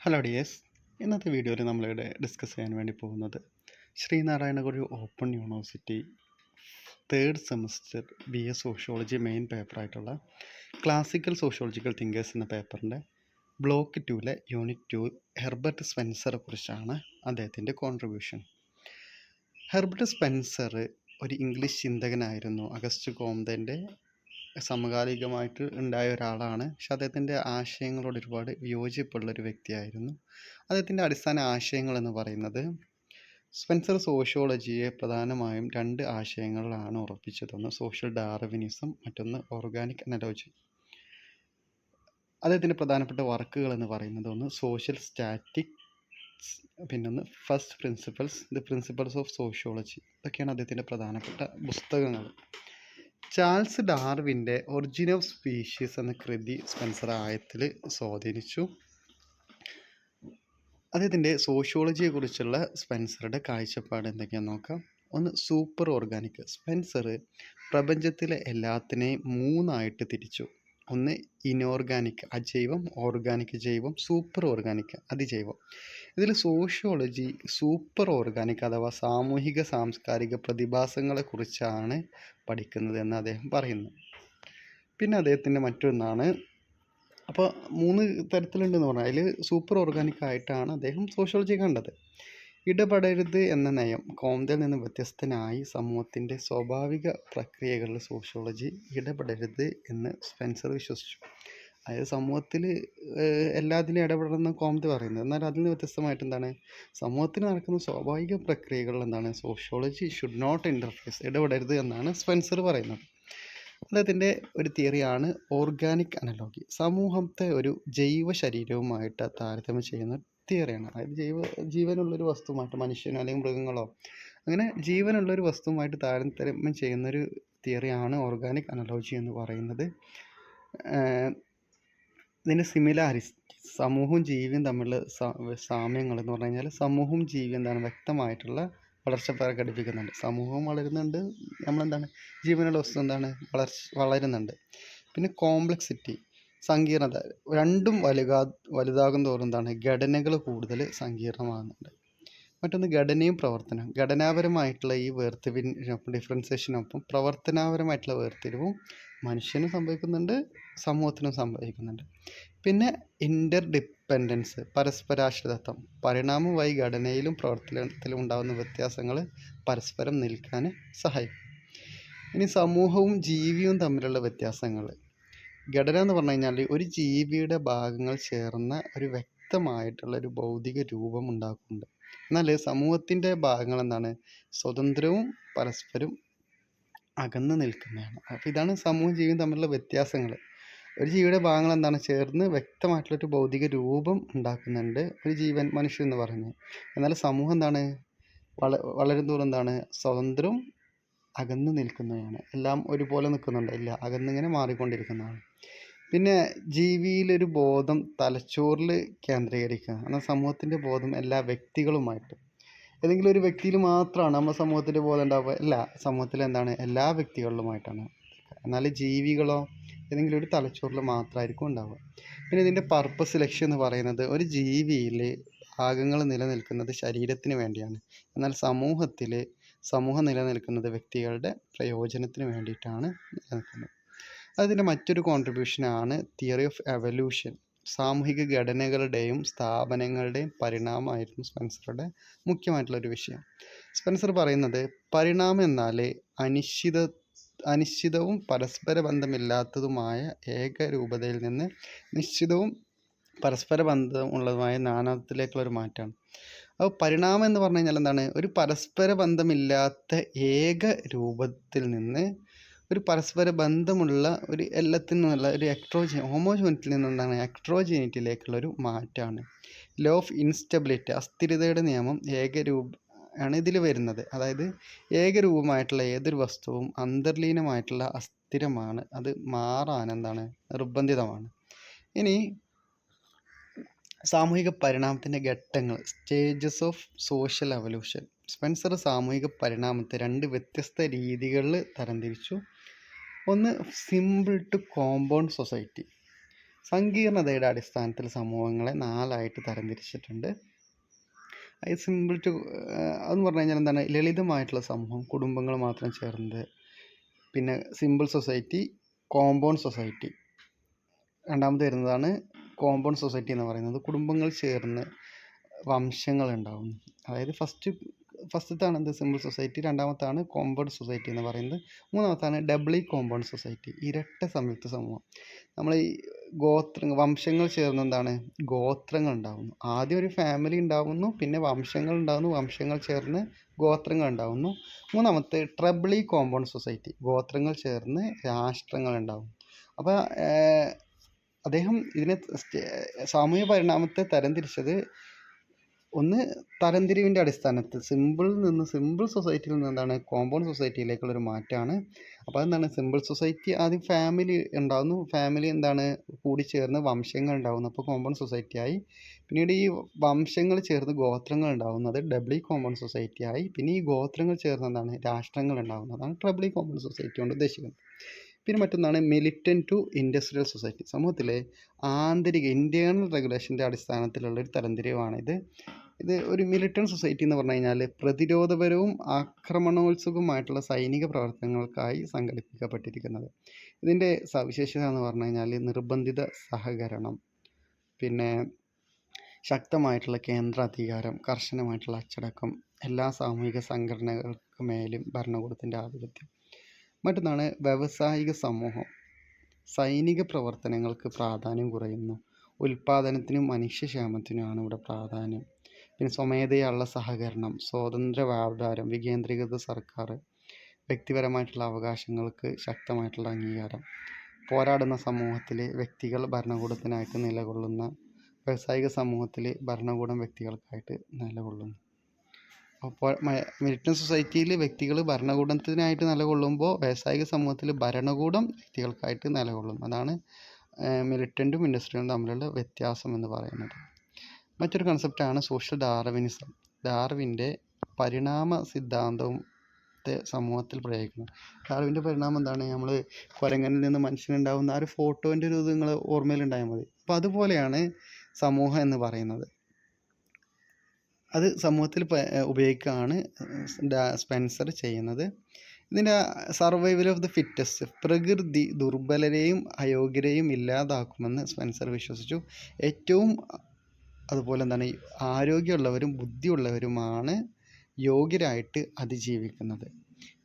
Hello dears ഇന്നത്തെ വീഡിയോയിൽ നമ്മളിവിടെ ഡിസ്കസ് ചെയ്യാൻ വേണ്ടി പോകുന്നത് Sreenarayana Guru open university third semester B S sociology main പേപ്പറായിട്ടുള്ള classical sociological thinkers എന്ന പേപ്പറിന്റെ ബ്ലോക്ക് ടുവിലെ യൂണിറ്റ് ടു ഹെർബർട്ട് സ്പെൻസറെ കുറിച്ചാണ് അദ്ദേഹത്തിന്റെ കോൺട്രിബ്യൂഷൻ ഹെർബർട്ട് സ്പെൻസർ ഒരു ഇംഗ്ലീഷ് ചിന്തകനായിരുന്നു. അഗസ്റ്റ് കോംതന്റെ സമകാലികമായിട്ട് ഉണ്ടായ ഒരാളാണ്. പക്ഷെ അദ്ദേഹത്തിന്റെ ആശയങ്ങളോട് ഒരുപാട് യോജിപ്പുള്ള ഒരു വ്യക്തിയായിരുന്നു. അദ്ദേഹത്തിന്റെ അടിസ്ഥാന ആശയങ്ങൾ എന്ന് പറയുന്നത് സ്പെൻസർ സോഷ്യോളജിയെ പ്രധാനമായും രണ്ട് ആശയങ്ങളിലാണ് ഉറപ്പിച്ചത് ഒന്ന് സോഷ്യൽ ഡാർവിനിസം മറ്റൊന്ന് ഓർഗാനിക് അനലോജി. അദ്ദേഹത്തിന്റെ പ്രധാനപ്പെട്ട വർക്കുകൾ എന്ന് പറയുന്നത് ഒന്ന് സോഷ്യൽ സ്റ്റാറ്റിക്സ് പിന്നൊന്ന് first principles the principles of sociology. ഇതൊക്കെയാണ് അദ്ദേഹത്തിന്റെ പ്രധാനപ്പെട്ട പുസ്തകങ്ങൾ. ചാൾസ് ഡാർവിന്റെ ഒറിജിൻ ഓഫ് സ്പീഷീസ് എന്ന കൃതി സ്പെൻസർ ആയത്തിൽ സ്വാധീനിച്ചു. അദ്ദേഹത്തിന്റെ സോഷ്യോളജിയെക്കുറിച്ചുള്ള സ്പെൻസറുടെ കാഴ്ചപ്പാട് എന്തൊക്കെയാണെന്ന് നോക്കാം. ഒന്ന് സൂപ്പർ ഓർഗാനിക്. സ്പെൻസർ പ്രപഞ്ചത്തിലെ എല്ലാത്തിനെയും മൂന്നായിട്ട് തിരിച്ചു. ഒന്ന് ഇനോർഗാനിക് അജൈവം ഓർഗാനിക് ജൈവം സൂപ്പർ ഓർഗാനിക് അതിജൈവം. ഇതിൽ സോഷ്യോളജി സൂപ്പർ ഓർഗാനിക് അഥവാ സാമൂഹിക സാംസ്കാരിക പ്രതിഭാസങ്ങളെക്കുറിച്ചാണ് പഠിക്കുന്നത് എന്ന് അദ്ദേഹം പറയുന്നു. പിന്നെ അദ്ദേഹത്തിന്റെ മറ്റൊന്നാണ് അപ്പോൾ മൂന്ന് തരത്തിലുണ്ടെന്ന് പറഞ്ഞാൽ അതിൽ സൂപ്പർ ഓർഗാനിക് ആയിട്ടാണ് അദ്ദേഹം സോഷ്യോളജി കണ്ടത്. ഇടപെടരുത് എന്ന നയം കോന്തയിൽ നിന്ന് വ്യത്യസ്തനായി സമൂഹത്തിന്റെ സ്വാഭാവിക പ്രക്രിയകളിൽ സോഷ്യോളജി ഇടപെടരുത് എന്ന് സ്പെൻസർ വിശ്വസിച്ചു. അതായത് സമൂഹത്തിൽ എല്ലാത്തിലും ഇടപെടണമെന്ന് കോമത്ത് പറയുന്നത്. എന്നാൽ അതിൽ നിന്ന് വ്യത്യസ്തമായിട്ട് എന്താണ്? സമൂഹത്തിൽ നടക്കുന്ന സ്വാഭാവിക പ്രക്രിയകളിൽ എന്താണ്? സോഷ്യോളജി ഷുഡ് നോട്ട് ഇന്റർഫേസ് ഇടപെടരുത് എന്നാണ് സ്പെൻസർ പറയുന്നത്. അദ്ദേഹത്തിന്റെ ഒരു തിയറിയാണ് ഓർഗാനിക് അനലോഗി സമൂഹത്തെ ഒരു ജൈവ ശരീരവുമായിട്ട് താരതമ്യം ചെയ്യുന്ന തിയറിയാണ് അതായത് ജൈവ ജീവനുള്ളൊരു വസ്തുവായിട്ട് മനുഷ്യനോ അല്ലെങ്കിൽ മൃഗങ്ങളോ അങ്ങനെ ജീവനുള്ളൊരു വസ്തുവുമായിട്ട് താരതമ്യം ചെയ്യുന്നൊരു തിയറിയാണ് ഓർഗാനിക് അനലോജി എന്ന് പറയുന്നത്. ഇതിന്റെ സിമിലാരിറ്റി സമൂഹവും ജീവിയും തമ്മിലുള്ള സാമ്യങ്ങൾ എന്ന് പറഞ്ഞു കഴിഞ്ഞാൽ സമൂഹവും ജീവിയും എന്താണ് വ്യക്തമായിട്ടുള്ള വളർച്ച പ്രകടിപ്പിക്കുന്നുണ്ട്. സമൂഹം വളരുന്നുണ്ട് നമ്മളെന്താണ് ജീവനുള്ള വസ്തു എന്താണ് വളർച്ച വളരുന്നുണ്ട്. പിന്നെ കോംപ്ലക്സിറ്റി സങ്കീർണത രണ്ടും വലുതാ വലുതാകും തോറും എന്താണ് ഘടനകൾ കൂടുതൽ സങ്കീർണമാകുന്നുണ്ട്. മറ്റൊന്ന് ഘടനയും പ്രവർത്തനവും. ഘടനാപരമായിട്ടുള്ള ഈ വേർതിരിവിനൊപ്പം ഡിഫറൻസിയേഷനൊപ്പം പ്രവർത്തനാപരമായിട്ടുള്ള വേർതിരിവും മനുഷ്യനും സംഭവിക്കുന്നുണ്ട് സമൂഹത്തിനും സംഭവിക്കുന്നുണ്ട്. പിന്നെ ഇന്റർ ഡിപ്പെൻഡൻസ് പരസ്പരാശ്രിതത്വം. പരിണാമ ഘടനയിലും പ്രവർത്തനത്തിലും ഉണ്ടാകുന്ന വ്യത്യാസങ്ങൾ പരസ്പരം നിൽക്കാൻ സഹായിക്കും. ഇനി സമൂഹവും ജീവിയും തമ്മിലുള്ള വ്യത്യാസങ്ങൾ ഘടന എന്ന് പറഞ്ഞു കഴിഞ്ഞാൽ ഒരു ജീവിയുടെ ഭാഗങ്ങൾ ചേർന്ന ഒരു വ്യക്തമായിട്ടുള്ള ഒരു ഭൗതിക രൂപം ഉണ്ടാക്കുന്നുണ്ട്. എന്നാൽ സമൂഹത്തിന്റെ ഭാഗങ്ങൾ എന്താണ്? സ്വതന്ത്രവും പരസ്പരം അകന്ന് നിൽക്കുന്നതാണ്. അപ്പോൾ ഇതാണ് സമൂഹം ജീവിയും തമ്മിലുള്ള വ്യത്യാസങ്ങൾ ഒരു ജീവിയുടെ ഭാഗങ്ങൾ എന്താണ് ചേർന്ന് വ്യക്തമായിട്ടുള്ളൊരു ഭൗതിക രൂപം ഉണ്ടാക്കുന്നുണ്ട് ഒരു ജീവൻ മനുഷ്യൻ എന്ന് പറയുന്നത് എന്നാൽ സമൂഹം എന്താണ്? വള വളരും തോറും എന്താണ്? സ്വതന്ത്രവും അകന്ന് നിൽക്കുന്നതാണ്. എല്ലാം ഒരുപോലെ നിൽക്കുന്നുണ്ട്. ഇല്ല അകന്നിങ്ങനെ മാറിക്കൊണ്ടിരിക്കുന്നതാണ്. പിന്നെ ജീവിയിലൊരു ബോധം തലച്ചോറിൽ കേന്ദ്രീകരിക്കുക. എന്നാൽ സമൂഹത്തിന്റെ ബോധം എല്ലാ വ്യക്തികളുമായിട്ട്. ഏതെങ്കിലും ഒരു വ്യക്തിയിൽ മാത്രമാണ് നമ്മുടെ സമൂഹത്തിന്റെ ബോധം ഉണ്ടാവുക. അല്ല സമൂഹത്തിൽ എന്താണ്? എല്ലാ വ്യക്തികളിലുമായിട്ടാണ്. എന്നാൽ ജീവികളോ ഏതെങ്കിലും ഒരു തലച്ചോറിൽ മാത്രമായിരിക്കും ഉണ്ടാവുക. പിന്നെ ഇതിന്റെ പർപ്പസ് ലക്ഷ്യം എന്ന് പറയുന്നത് ഒരു ജീവിയിൽ ഭാഗങ്ങൾ നിലനിൽക്കുന്നത് ശരീരത്തിന് വേണ്ടിയാണ്. എന്നാൽ സമൂഹത്തിൽ സമൂഹം നിലനിൽക്കുന്നത് വ്യക്തികളുടെ പ്രയോജനത്തിന് വേണ്ടിയിട്ടാണ് നിലനിൽക്കുന്നത്. അതിന്റെ മറ്റൊരു കോൺട്രിബ്യൂഷനാണ് തിയറി ഓഫ് എവല്യൂഷൻ സാമൂഹിക ഘടനകളുടെയും സ്ഥാപനങ്ങളുടെയും പരിണാമമായിരുന്നു സ്പെൻസറുടെ മുഖ്യമായിട്ടുള്ള ഒരു വിഷയം. സ്പെൻസർ പറയുന്നത് പരിണാമം എന്നാൽ അനിശ്ചിത അനിശ്ചിതവും പരസ്പര ബന്ധമില്ലാത്തതുമായ ഏകരൂപതയിൽ നിന്ന് നിശ്ചിതവും പരസ്പര ബന്ധമുള്ളതുമായ നാനാത്വത്തിലേക്കുള്ള ഒരു മാറ്റമാണ്. അപ്പോൾ പരിണാമം എന്ന് പറഞ്ഞു കഴിഞ്ഞാൽ എന്താണ്? ഒരു പരസ്പര ബന്ധമില്ലാത്ത ഏക രൂപത്തിൽ നിന്ന് ഒരു പരസ്പര ബന്ധമുള്ള ഒരു എല്ലാത്തിൽ നിന്നുള്ള ഒരു എക്ട്രോജി ഹോമോജോനിറ്റിൽ നിന്ന് എന്താണ്? എക്ട്രോജീനിറ്റിയിലേക്കുള്ള ഒരു മാറ്റമാണ്. ലോ ഓഫ് ഇൻസ്റ്റബിലിറ്റി അസ്ഥിരതയുടെ നിയമം ഏകരൂപ ആണ് ഇതിൽ വരുന്നത്. അതായത് ഏകരൂപമായിട്ടുള്ള ഏതൊരു വസ്തുവും അന്തർലീനമായിട്ടുള്ള അസ്ഥിരമാണ്. അത് മാറാൻ എന്താണ്? നിർബന്ധിതമാണ്. ഇനി സാമൂഹിക പരിണാമത്തിന്റെ ഘട്ടങ്ങൾ. Stages of social evolution Spencer സാമൂഹിക പരിണാമത്തെ രണ്ട് വ്യത്യസ്ത രീതികളിൽ തരംതിരിച്ചു. ഒന്ന് സിമ്പിൾ ടു കോമ്പൗണ്ട് സൊസൈറ്റി സങ്കീർണതയുടെ അടിസ്ഥാനത്തിൽ സമൂഹങ്ങളെ നാലായിട്ട് തരംതിരിച്ചിട്ടുണ്ട്. അത് സിമ്പിൾ ടു അതെന്ന് പറഞ്ഞു കഴിഞ്ഞാൽ എന്താണ്? ലളിതമായിട്ടുള്ള സമൂഹം കുടുംബങ്ങൾ മാത്രം ചേർന്നത്. പിന്നെ സിമ്പിൾ സൊസൈറ്റി കോമ്പൗണ്ട് സൊസൈറ്റി. രണ്ടാമത് വരുന്നതാണ് കോമ്പൗണ്ട് സൊസൈറ്റി എന്ന് പറയുന്നത്. കുടുംബങ്ങൾ ചേർന്ന് വംശങ്ങൾ ഉണ്ടാവും അതായത് ഫസ്റ്റ് ഫസ്റ്റത്താണ് എന്ത്? Simple society. രണ്ടാമത്താണ് കോമ്പൗണ്ട് സൊസൈറ്റി എന്ന് പറയുന്നത്. മൂന്നാമത്താണ് ഡബിളി കോമ്പൗണ്ട് സൊസൈറ്റി. ഇരട്ട സംയുക്ത സമൂഹം. നമ്മൾ ഈ ഗോത്ര വംശങ്ങൾ ചേർന്ന് എന്താണ് ഗോത്രങ്ങൾ ഉണ്ടാകുന്നു ആദ്യം ഒരു ഫാമിലി ഉണ്ടാകുന്നു പിന്നെ വംശങ്ങൾ ഉണ്ടാകുന്നു വംശങ്ങൾ ചേർന്ന് ഗോത്രങ്ങൾ ഉണ്ടാകുന്നു മൂന്നാമത്തെ ട്രബിളി കോമ്പൗണ്ട് സൊസൈറ്റി ഗോത്രങ്ങൾ ചേർന്ന് രാഷ്ട്രങ്ങൾ ഉണ്ടാകും അപ്പോൾ അദ്ദേഹം ഇതിനെ സാമൂഹ്യ പരിണാമത്തെ തരംതിരിച്ചത് ഒന്ന് തരംതിരിവിന്റെ അടിസ്ഥാനത്തിൽ സിമ്പിളിൽ നിന്ന് സിമ്പിൾ സൊസൈറ്റിയിൽ നിന്ന് എന്താണ് കോമ്പൗണ്ട് സൊസൈറ്റിയിലേക്കുള്ള ഒരു മാറ്റമാണ്. അപ്പോൾ അതെന്താണ്? സിമ്പിൾ സൊസൈറ്റി ആദ്യം ഫാമിലി ഉണ്ടാകുന്നു ഫാമിലി എന്താണ്? കൂടി ചേർന്ന് വംശങ്ങൾ ഉണ്ടാകുന്നു അപ്പോൾ കോമ്പൗണ്ട് സൊസൈറ്റി ആയി പിന്നീട് ഈ വംശങ്ങൾ ചേർന്ന് ഗോത്രങ്ങൾ ഉണ്ടാകുന്നത് ഡബ്ലി കോമ്പൗണ്ട് സൊസൈറ്റി ആയി പിന്നെ ഈ ഗോത്രങ്ങൾ ചേർന്ന് എന്താണ്? രാഷ്ട്രങ്ങൾ ഉണ്ടാകുന്നതാണ് ട്രബ്ലി കോമ്പൗണ്ട് സൊസൈറ്റി കൊണ്ട് ഉദ്ദേശിക്കുന്നത്. പിന്നെ മറ്റൊന്നാണ് മിലിറ്റൻ ടു ഇൻഡസ്ട്രിയൽ സൊസൈറ്റി സമൂഹത്തിലെ ആന്തരിക ഇന്റേർണൽ റെഗുലേഷന്റെ അടിസ്ഥാനത്തിലുള്ള ഒരു തരംതിരിവാണിത്. ഇത് ഒരു മിലിറ്റൻ സൊസൈറ്റി എന്ന് പറഞ്ഞു കഴിഞ്ഞാൽ പ്രതിരോധപരവും ആക്രമണോത്സുകവുമായിട്ടുള്ള സൈനിക പ്രവർത്തനങ്ങൾക്കായി സംഘടിപ്പിക്കപ്പെട്ടിരിക്കുന്നത്. ഇതിന്റെ സവിശേഷത എന്ന് പറഞ്ഞു കഴിഞ്ഞാൽ നിർബന്ധിത സഹകരണം പിന്നെ ശക്തമായിട്ടുള്ള കേന്ദ്ര അധികാരം കർശനമായിട്ടുള്ള അച്ചടക്കം എല്ലാ സാമൂഹിക സംഘടനകൾക്ക് മേലും ഭരണകൂടത്തിന്റെ ആധിപത്യം. മറ്റൊന്നാണ് വ്യാവസായിക സമൂഹം. സൈനിക പ്രവർത്തനങ്ങൾക്ക് പ്രാധാന്യം കുറയുന്നു. ഉൽപ്പാദനത്തിനും മനുഷ്യക്ഷേമത്തിനുമാണ് ഇവിടെ പ്രാധാന്യം. പിന്നെ സ്വമേധയുള്ള സഹകരണം സ്വതന്ത്ര വ്യാപാരം വികേന്ദ്രീകൃത സർക്കാർ വ്യക്തിപരമായിട്ടുള്ള അവകാശങ്ങൾക്ക് ശക്തമായിട്ടുള്ള അംഗീകാരം. പോരാടുന്ന സമൂഹത്തിലെ വ്യക്തികൾ ഭരണകൂടത്തിനായിട്ട് നിലകൊള്ളുന്ന വ്യാവസായിക സമൂഹത്തിലെ ഭരണകൂടം വ്യക്തികൾക്കായിട്ട് നിലകൊള്ളുന്നു. അപ്പോൾ മിലിറ്റൻ സൊസൈറ്റിയിൽ വ്യക്തികൾ ഭരണകൂടത്തിനായിട്ട് നിലകൊള്ളുമ്പോൾ വ്യാവസായിക സമൂഹത്തിൽ ഭരണകൂടം വ്യക്തികൾക്കായിട്ട് നിലകൊള്ളും. അതാണ് മിലിറ്റന്റും ഇൻഡസ്ട്രിയലും തമ്മിലുള്ള വ്യത്യാസം എന്ന് പറയുന്നത്. മറ്റൊരു കൺസെപ്റ്റാണ് സോഷ്യൽ ഡാർവിനിസം ഡാർവിന്റെ പരിണാമ സിദ്ധാന്തത്തെ സമൂഹത്തിൽ പ്രയോഗിക്കുന്നത്. ഡാർവിന്റെ പരിണാമം എന്താണ്? നമ്മൾ കുരങ്ങനിൽ നിന്ന് മനുഷ്യനുണ്ടാകുന്ന ആ ഒരു ഫോട്ടോന്റെ ഒരു ഇത് നിങ്ങൾ ഓർമ്മയിലുണ്ടായാൽ മതി. അപ്പോൾ അതുപോലെയാണ് സമൂഹം എന്ന് പറയുന്നത്. അത് സമൂഹത്തിൽ ഉപയോഗിക്കുകയാണ് സ്പെൻസർ ചെയ്യുന്നത്. ഇതിന്റെ സർവൈവൽ ഓഫ് ദി ഫിറ്റസ്റ്റ് പ്രകൃതി ദുർബലരെയും അയോഗ്യരെയും ഇല്ലാതാക്കുമെന്ന് സ്പെൻസർ വിശ്വസിച്ചു. ഏറ്റവും അതുപോലെ എന്താണ് ആരോഗ്യമുള്ളവരും ബുദ്ധിയുള്ളവരുമാണ് യോഗ്യരായിട്ട് അതിജീവിക്കുന്നത്.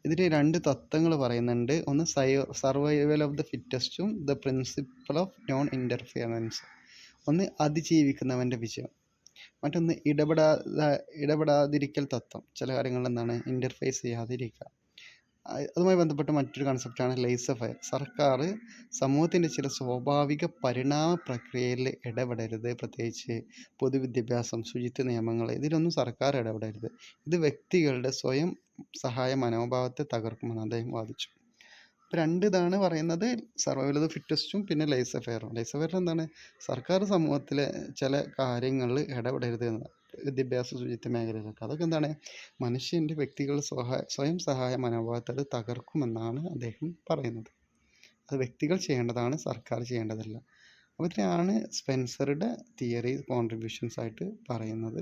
ഇതിന് രണ്ട് തത്വങ്ങൾ പറയുന്നുണ്ട്. ഒന്ന് survival of the ഫിറ്റസ്റ്റും the principle of non interference. ഒന്ന് അതിജീവിക്കുന്നവന്റെ വിജയം. മറ്റൊന്ന് ഇടപെടാതെ ഇടപെടാതിരിക്കൽ തത്വം. ചില കാര്യങ്ങളിൽ എന്താണ് ഇന്റർഫേസ് ചെയ്യാതിരിക്കുക. അതുമായി ബന്ധപ്പെട്ട മറ്റൊരു കൺസെപ്റ്റാണ് ലേസർ ഫയർ സർക്കാർ സമൂഹത്തിന്റെ ചില സ്വാഭാവിക പരിണാമ പ്രക്രിയയിൽ ഇടപെടരുത്. പ്രത്യേകിച്ച് പൊതുവിദ്യാഭ്യാസം ശുചിത്വ നിയമങ്ങൾ ഇതിലൊന്നും സർക്കാർ ഇടപെടരുത്. ഇത് വ്യക്തികളുടെ സ്വയം സഹായ മനോഭാവത്തെ തകർക്കുമെന്ന് അദ്ദേഹം വാദിച്ചു. അപ്പോൾ രണ്ട് ഇതാണ് പറയുന്നത് സർവൈവൽ ഓഫ് ഫിറ്റസ്റ്റും പിന്നെ ലൈസ് അഫെയറും ലൈസ് അഫെയറിൽ എന്താണ് സർക്കാർ സമൂഹത്തിലെ ചില കാര്യങ്ങളിൽ ഇടപെടരുത് എന്ന്. വിദ്യാഭ്യാസ ശുചിത്വ മേഖലയിലൊക്കെ. അതൊക്കെ എന്താണ്? മനുഷ്യന്റെ വ്യക്തികൾ സ്വഹായ സ്വയം സഹായ മനോഭാവത്തെ അത് തകർക്കുമെന്നാണ് അദ്ദേഹം പറയുന്നത്. അത് വ്യക്തികൾ ചെയ്യേണ്ടതാണ് സർക്കാർ ചെയ്യേണ്ടതല്ല. അപ്പോൾ ഇത്രയാണ് സ്പെൻസറുടെ തിയറി കോൺട്രിബ്യൂഷൻസ് ആയിട്ട് പറയുന്നത്.